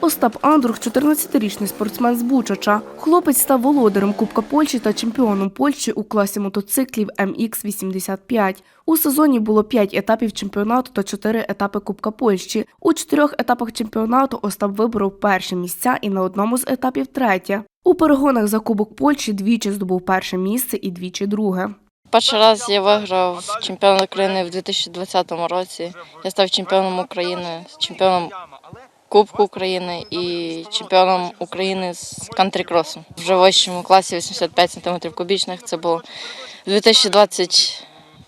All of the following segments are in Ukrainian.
Остап Андрух – 14-річний спортсмен з Бучача. Хлопець став володарем Кубка Польщі та чемпіоном Польщі у класі мотоциклів MX-85. У сезоні було 5 етапів чемпіонату та 4 етапи Кубка Польщі. У чотирьох етапах чемпіонату Остап виборов перші місця і на одному з етапів третє. У перегонах за Кубок Польщі двічі здобув перше місце і двічі друге. Перший раз я виграв чемпіонат України в 2020 році. Я став чемпіоном України, чемпіоном Кубку України і чемпіоном України з кантрикросом. Вже в вищому класі 85 см кубічних. Це було 2020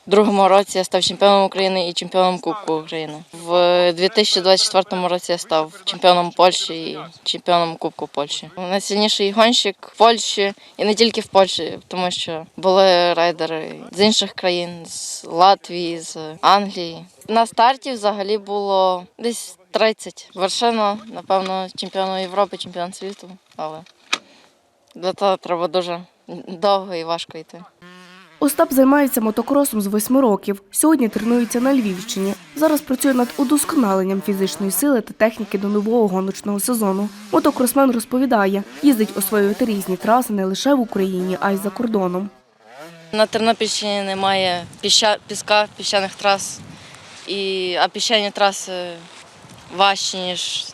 другому році я став чемпіоном України і чемпіоном Кубку України. В 2024 році я став чемпіоном Польщі і чемпіоном Кубку Польщі. Найсильніший гонщик в Польщі і не тільки в Польщі, тому що були райдери з інших країн, з Латвії, з Англії. На старті взагалі було десь 30. Вершина, напевно, чемпіону Європи, чемпіон світу, але для того треба дуже довго і важко йти. Остап займається мотокросом з восьми років. Сьогодні тренується на Львівщині. Зараз працює над удосконаленням фізичної сили та техніки до нового гоночного сезону. Мотокросмен розповідає, їздить освоювати різні траси не лише в Україні, а й за кордоном. На Тернопільщині немає піща, піска, піщаних трас, і, а піщані траси важчі, ніж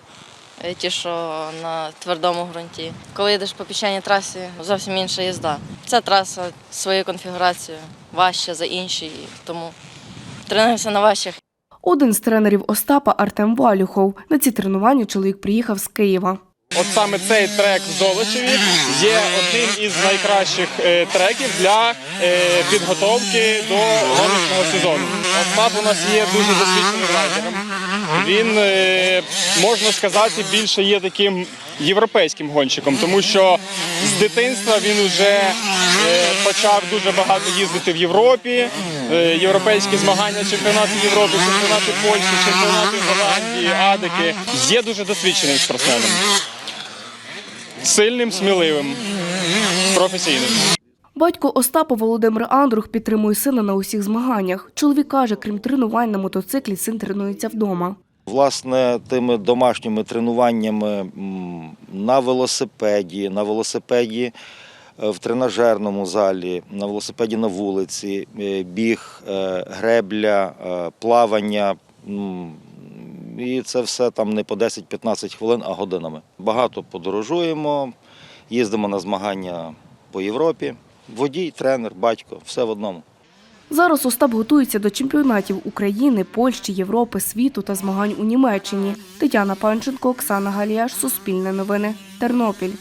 ті, що на твердому ґрунті. Коли йдеш по піщаній трасі, зовсім інша їзда. Ця траса своєю конфігурацією важча за інші, тому тренуємося на важчих. Один з тренерів Остапа Артем Валюхов. На ці тренування чоловік приїхав з Києва. От саме цей трек в Золочеві є одним із найкращих е, треків для е, підготовки до гоночного сезону. Остап у нас є дуже досвідченим райдером. Він, е, можна сказати, більше є таким європейським гонщиком, тому що з дитинства він вже почав дуже багато їздити в Європі. Європейські змагання, чемпіонати Європи, чемпіонати Польщі, чемпіонати Голландії, Адики. Є дуже досвідченим спортсменом. Сильним, сміливим, професійним. Батько Остапа Володимир Андрух підтримує сина на усіх змаганнях. Чоловік каже, крім тренувань на мотоциклі, син тренується вдома. Власне, тими домашніми тренуваннями на велосипеді, на велосипеді е, в тренажерному залі, на велосипеді на вулиці, е, біг, е, гребля, плавання. І це все там не по 10-15 хвилин, а годинами. Багато подорожуємо, їздимо на змагання по Європі. Водій, тренер, батько, все в одному. Зараз Остап готується до чемпіонатів України, Польщі, Європи, світу та змагань у Німеччині. Тетяна Панченко, Оксана Галіяш, Суспільне новини, Тернопіль.